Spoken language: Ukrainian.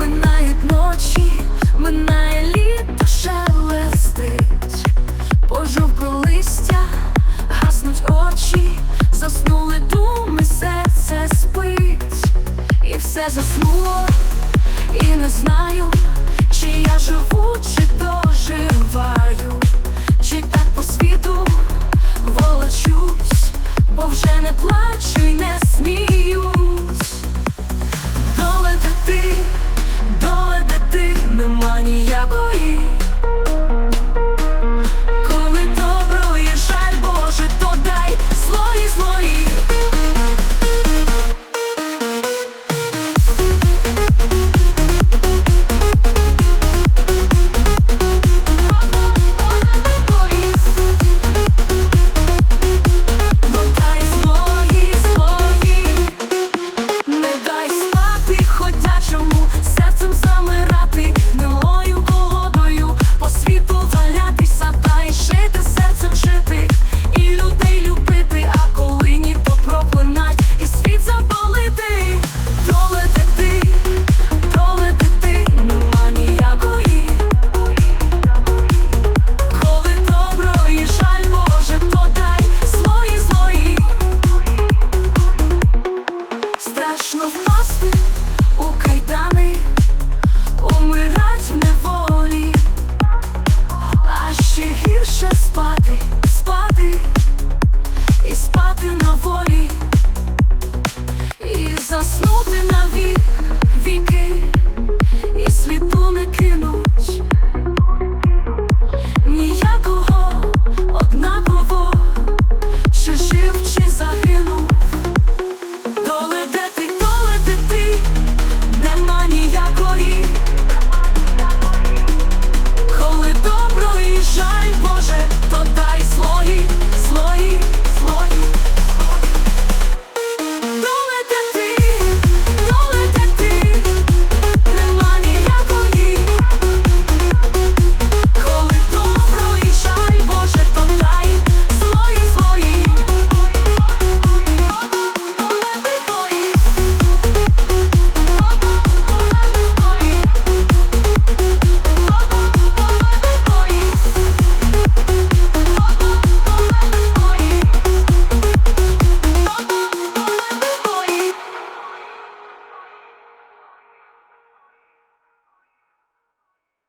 Минають ночі, минає літо шелестить, пожовкло листя, гаснуть очі, заснули думи, серце спить, і все заснуло, і не знаю, чи я живу, чи доживаю, чи так по світу волочусь, бо вже не плачу й не нема